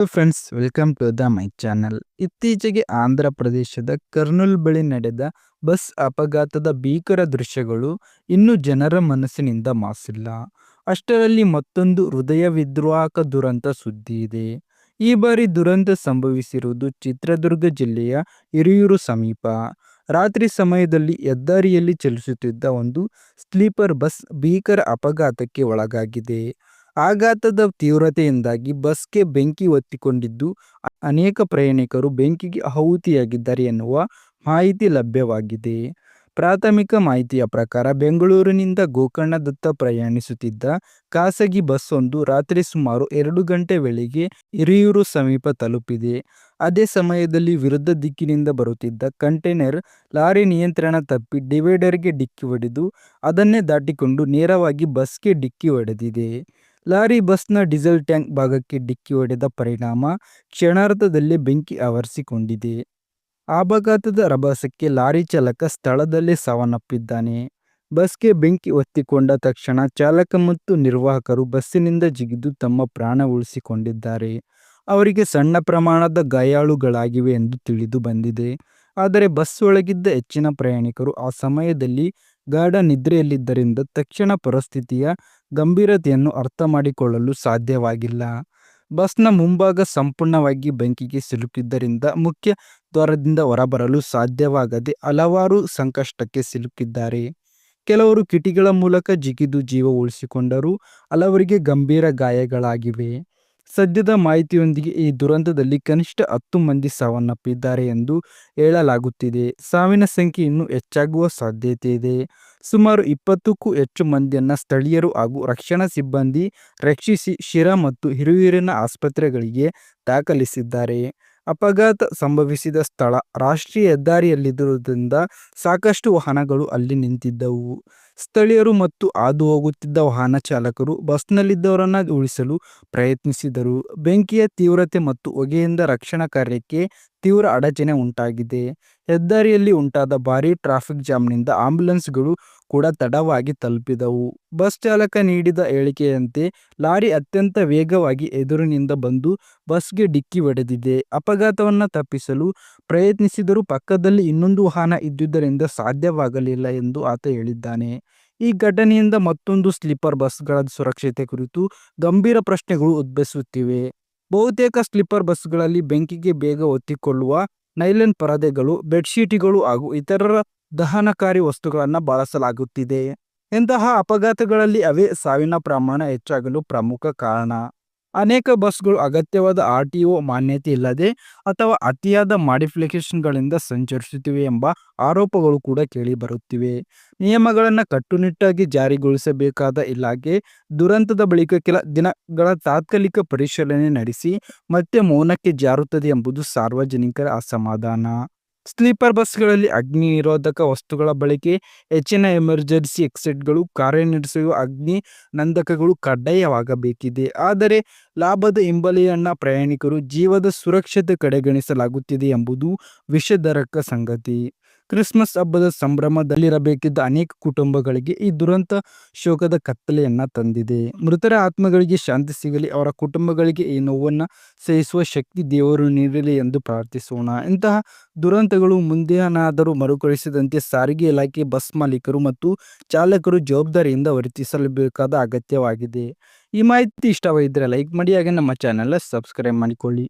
Friends welcome to the my channel ಇತ್ತೀಚೆಗೆ ಆಂಧ್ರ ಪ್ರದೇಶದ ಕರ್ನೂಲ್ ಬಳಿ ನಡೆದ ಬಸ್ ಅಪಘಾತದ ಭೀಕರ ದೃಶ್ಯಗಳು ಇನ್ನೂ ಜನರ ಮನಸ್ಸಿನಿಂದ ಮಾಸಿಲ್ಲ. ಅಷ್ಟರಲ್ಲಿ ಮತ್ತೊಂದು ಹೃದಯ ವಿದ್ರೋಹಕ ದುರಂತ ಸುದ್ದಿ ಇದೆ. ಈ ಬಾರಿ ದುರಂತ ಸಂಭವಿಸಿರುವುದು ಚಿತ್ರದುರ್ಗ ಜಿಲ್ಲೆಯ ಹಿರಿಯೂರು ಸಮೀಪ. ರಾತ್ರಿ ಸಮಯದಲ್ಲಿ ಹೆದ್ದಾರಿಯಲ್ಲಿ ಚಲಿಸುತ್ತಿದ್ದ ಒಂದು ಸ್ಲೀಪರ್ ಬಸ್ ಭೀಕರ ಅಪಘಾತಕ್ಕೆ ಒಳಗಾಗಿದೆ. ಆಘಾತದ ತೀವ್ರತೆಯಿಂದಾಗಿ ಬಸ್ಗೆ ಬೆಂಕಿ ಹೊತ್ತಿಕೊಂಡಿದ್ದು ಅನೇಕ ಪ್ರಯಾಣಿಕರು ಬೆಂಕಿಗೆ ಆಹುತಿಯಾಗಿದ್ದಾರೆ ಎನ್ನುವ ಮಾಹಿತಿ ಲಭ್ಯವಾಗಿದೆ. ಪ್ರಾಥಮಿಕ ಮಾಹಿತಿಯ ಪ್ರಕಾರ, ಬೆಂಗಳೂರಿನಿಂದ ಗೋಕರ್ಣದತ್ತ ಪ್ರಯಾಣಿಸುತ್ತಿದ್ದ ಖಾಸಗಿ ಬಸ್ಸೊಂದು ರಾತ್ರಿ ಸುಮಾರು ಎರಡು ಗಂಟೆ ವೇಳೆಗೆ ಹಿರಿಯೂರು ಸಮೀಪ ತಲುಪಿದೆ. ಅದೇ ಸಮಯದಲ್ಲಿ ವಿರುದ್ಧ ದಿಕ್ಕಿನಿಂದ ಬರುತ್ತಿದ್ದ ಕಂಟೈನರ್ ಲಾರಿ ನಿಯಂತ್ರಣ ತಪ್ಪಿ ಡಿವೈಡರ್ಗೆ ಡಿಕ್ಕಿ ಹೊಡೆದು ಅದನ್ನೇ ದಾಟಿಕೊಂಡು ನೇರವಾಗಿ ಬಸ್ಗೆ ಡಿಕ್ಕಿ ಹೊಡೆದಿದೆ. ಲಾರಿ ಬಸ್ನ ಡೀಸೆಲ್ ಟ್ಯಾಂಕ್ ಭಾಗಕ್ಕೆ ಡಿಕ್ಕಿ ಹೊಡೆದ ಪರಿಣಾಮ ಕ್ಷಣಾರ್ಧದಲ್ಲಿ ಬೆಂಕಿ ಆವರಿಸಿಕೊಂಡಿದೆ. ಅಪಘಾತದ ರಭಸಕ್ಕೆ ಲಾರಿ ಚಾಲಕ ಸ್ಥಳದಲ್ಲೇ ಸಾವನ್ನಪ್ಪಿದ್ದಾನೆ. ಬಸ್ಗೆ ಬೆಂಕಿ ಒತ್ತಿಕೊಂಡ ತಕ್ಷಣ ಚಾಲಕ ಮತ್ತು ನಿರ್ವಾಹಕರು ಬಸ್ಸಿನಿಂದ ಜಿಗಿದು ತಮ್ಮ ಪ್ರಾಣ ಉಳಿಸಿಕೊಂಡಿದ್ದಾರೆ. ಅವರಿಗೆ ಸಣ್ಣ ಪ್ರಮಾಣದ ಗಾಯಾಳುಗಳಾಗಿವೆ ಎಂದು ತಿಳಿದು ಬಂದಿದೆ. ಆದರೆ ಬಸ್ ಒಳಗಿದ್ದ ಹೆಚ್ಚಿನ ಪ್ರಯಾಣಿಕರು ಆ ಸಮಯದಲ್ಲಿ ಗಾಢ ನಿದ್ರೆಯಲ್ಲಿದ್ದರಿಂದ ತಕ್ಷಣ ಪರಿಸ್ಥಿತಿಯ ಗಂಭೀರತೆಯನ್ನು ಅರ್ಥ ಮಾಡಿಕೊಳ್ಳಲು ಸಾಧ್ಯವಾಗಿಲ್ಲ. ಬಸ್ನ ಮುಂಭಾಗ ಸಂಪೂರ್ಣವಾಗಿ ಬೆಂಕಿಗೆ ಸಿಲುಕಿದ್ದರಿಂದ ಮುಖ್ಯ ದ್ವಾರದಿಂದ ಹೊರಬರಲು ಸಾಧ್ಯವಾಗದೆ ಹಲವಾರು ಸಂಕಷ್ಟಕ್ಕೆ ಸಿಲುಕಿದ್ದಾರೆ. ಕೆಲವರು ಕಿಟಿಗಳ ಮೂಲಕ ಜಿಗಿದು ಜೀವ ಉಳಿಸಿಕೊಂಡರೂ ಹಲವರಿಗೆ ಗಂಭೀರ ಗಾಯಗಳಾಗಿವೆ. ಸದ್ಯದ ಮಾಹಿತಿಯೊಂದಿಗೆ ಈ ದುರಂತದಲ್ಲಿ ಕನಿಷ್ಠ ಹತ್ತು ಮಂದಿ ಸಾವನ್ನಪ್ಪಿದ್ದಾರೆ ಎಂದು ಹೇಳಲಾಗುತ್ತಿದೆ. ಸಾವಿನ ಸಂಖ್ಯೆ ಇನ್ನೂ ಹೆಚ್ಚಾಗುವ ಸಾಧ್ಯತೆ ಇದೆ. ಸುಮಾರು ಇಪ್ಪತ್ತಕ್ಕೂ ಹೆಚ್ಚು ಮಂದಿಯನ್ನು ಸ್ಥಳೀಯರು ಹಾಗೂ ರಕ್ಷಣಾ ಸಿಬ್ಬಂದಿ ರಕ್ಷಿಸಿ ಶಿರಾ ಮತ್ತು ಹಿರಿಯೂರಿನ ಆಸ್ಪತ್ರೆಗಳಿಗೆ ದಾಖಲಿಸಿದ್ದಾರೆ. ಅಪಘಾತ ಸಂಭವಿಸಿದ ಸ್ಥಳ ರಾಷ್ಟ್ರೀಯ ಹೆದ್ದಾರಿಯಲ್ಲಿರುವುದರಿಂದ ಸಾಕಷ್ಟು ವಾಹನಗಳು ಅಲ್ಲಿ ನಿಂತಿದ್ದವು. ಸ್ಥಳೀಯರು ಮತ್ತು ಹಾದು ಹೋಗುತ್ತಿದ್ದ ವಾಹನ ಚಾಲಕರು ಬಸ್ನಲ್ಲಿದ್ದವರನ್ನ ಉಳಿಸಲು ಪ್ರಯತ್ನಿಸಿದರು. ಬೆಂಕಿಯ ತೀವ್ರತೆ ಮತ್ತು ಹೊಗೆಯಿಂದ ರಕ್ಷಣಾ ಕಾರ್ಯಕ್ಕೆ ತೀವ್ರ ಅಡಚಣೆ ಉಂಟಾಗಿದೆ. ಹೆದ್ದಾರಿಯಲ್ಲಿ ಉಂಟಾದ ಭಾರೀ ಟ್ರಾಫಿಕ್ ಜಾಮ್ನಿಂದ ಆಂಬ್ಯುಲೆನ್ಸ್ಗಳು ಕೂಡ ತಡವಾಗಿ ತಲುಪಿದವು. ಬಸ್ ಚಾಲಕ ನೀಡಿದ ಹೇಳಿಕೆಯಂತೆ, ಲಾರಿ ಅತ್ಯಂತ ವೇಗವಾಗಿ ಎದುರಿನಿಂದ ಬಂದು ಬಸ್ಗೆ ಡಿಕ್ಕಿ ಹೊಡೆದಿದೆ. ಅಪಘಾತವನ್ನು ತಪ್ಪಿಸಲು ಪ್ರಯತ್ನಿಸಿದರೂ ಪಕ್ಕದಲ್ಲಿ ಇನ್ನೊಂದು ವಾಹನ ಇದ್ದುದರಿಂದ ಸಾಧ್ಯವಾಗಲಿಲ್ಲ ಎಂದು ಆತ ಹೇಳಿದ್ದಾನೆ. ಈ ಘಟನೆಯಿಂದ ಮತ್ತೊಂದು ಸ್ಲೀಪರ್ ಬಸ್ಗಳ ಸುರಕ್ಷತೆ ಕುರಿತು ಗಂಭೀರ ಪ್ರಶ್ನೆಗಳು ಉದ್ಭವಿಸುತ್ತಿವೆ. ಬಹುತೇಕ ಸ್ಲೀಪರ್ ಬಸ್ಗಳಲ್ಲಿ ಬೆಂಕಿಗೆ ಬೇಗ ಒತ್ತಿಕೊಳ್ಳುವ, ನೈಲನ್ ಪರದೆಗಳು, ಬೆಡ್ಶೀಟ್ಗಳು ಹಾಗೂ ಇತರ ದಹನಕಾರಿ ವಸ್ತುಗಳನ್ನು ಬಳಸಲಾಗುತ್ತಿದೆ. ಇಂತಹ ಅಪಘಾತಗಳಲ್ಲಿ ಅವೇ ಸಾವಿನ ಪ್ರಮಾಣ ಹೆಚ್ಚಾಗಲು ಪ್ರಮುಖ ಕಾರಣ. ಅನೇಕ ಬಸ್ಗಳು ಅಗತ್ಯವಾದ ಆರ್ ಟಿ ಒ ಮಾನ್ಯತೆ ಇಲ್ಲದೆ ಅಥವಾ ಅತಿಯಾದ ಮಾಡಿಫಿಕೇಶನ್ಗಳಿಂದ ಸಂಚರಿಸುತ್ತಿವೆ ಎಂಬ ಆರೋಪಗಳು ಕೂಡ ಕೇಳಿಬರುತ್ತಿವೆ. ನಿಯಮಗಳನ್ನು ಕಟ್ಟುನಿಟ್ಟಾಗಿ ಜಾರಿಗೊಳಿಸಬೇಕಾದ ಇಲಾಖೆ ದುರಂತದ ಬಳಿಕ ಕೆಲ ದಿನಗಳ ತಾತ್ಕಾಲಿಕ ಪರಿಶೀಲನೆ ನಡೆಸಿ ಮತ್ತೆ ಮೌನಕ್ಕೆ ಜಾರುತ್ತದೆ ಎಂಬುದು ಸಾರ್ವಜನಿಕರ ಅಸಮಾಧಾನ. ಸ್ಲೀಪರ್ ಬಸ್ಗಳಲ್ಲಿ ಅಗ್ನಿ ನಿರೋಧಕ ವಸ್ತುಗಳ ಬಳಕೆ, ಹೆಚ್ಚಿನ ಎಮರ್ಜೆನ್ಸಿ ಎಕ್ಸಿಟ್ಗಳು ಕಾರ್ಯನಿರ್ವಹಿಸುವ ಅಗ್ನಿ ನಂದಕಗಳು ಕಡ್ಡಾಯವಾಗಬೇಕಿದೆ. ಆದರೆ ಲಾಭದ ಹಿಂಬಲಿಯನ್ನ ಪ್ರಯಾಣಿಕರು ಜೀವದ ಸುರಕ್ಷತೆ ಕಡೆಗಣಿಸಲಾಗುತ್ತಿದೆ ಎಂಬುದು ವಿಷಧರಕ ಸಂಗತಿ. ಕ್ರಿಸ್ಮಸ್ ಹಬ್ಬದ ಸಂಭ್ರಮದಲ್ಲಿರಬೇಕಿದ್ದ ಅನೇಕ ಕುಟುಂಬಗಳಿಗೆ ಈ ದುರಂತ ಶೋಕದ ಕತ್ತಲೆಯನ್ನ ತಂದಿದೆ. ಮೃತರ ಆತ್ಮಗಳಿಗೆ ಶಾಂತಿ ಸಿಗಲಿ, ಅವರ ಕುಟುಂಬಗಳಿಗೆ ಈ ನೋವನ್ನು ಸಹಿಸುವ ಶಕ್ತಿ ದೇವರು ನೀಡಲಿ ಎಂದು ಪ್ರಾರ್ಥಿಸೋಣ. ಇಂತಹ ದುರಂತಗಳು ಮುಂದೇನಾದರೂ ಮರುಕಳಿಸದಂತೆ ಸಾರಿಗೆ ಇಲಾಖೆ ಬಸ್ ಮಾಲೀಕರು ಮತ್ತು ಚಾಲಕರು ಜವಾಬ್ದಾರಿಯಿಂದ ವರ್ತಿಸಲೇಬೇಕಾದ ಅಗತ್ಯವಾಗಿದೆ. ಈ ಮಾಹಿತಿ ಇಷ್ಟವಾಗಿದ್ದರೆ ಲೈಕ್ ಮಾಡಿ ಹಾಗೆ ನಮ್ಮ ಚಾನೆಲ್ ಸಬ್ಸ್ಕ್ರೈಬ್ ಮಾಡಿಕೊಳ್ಳಿ.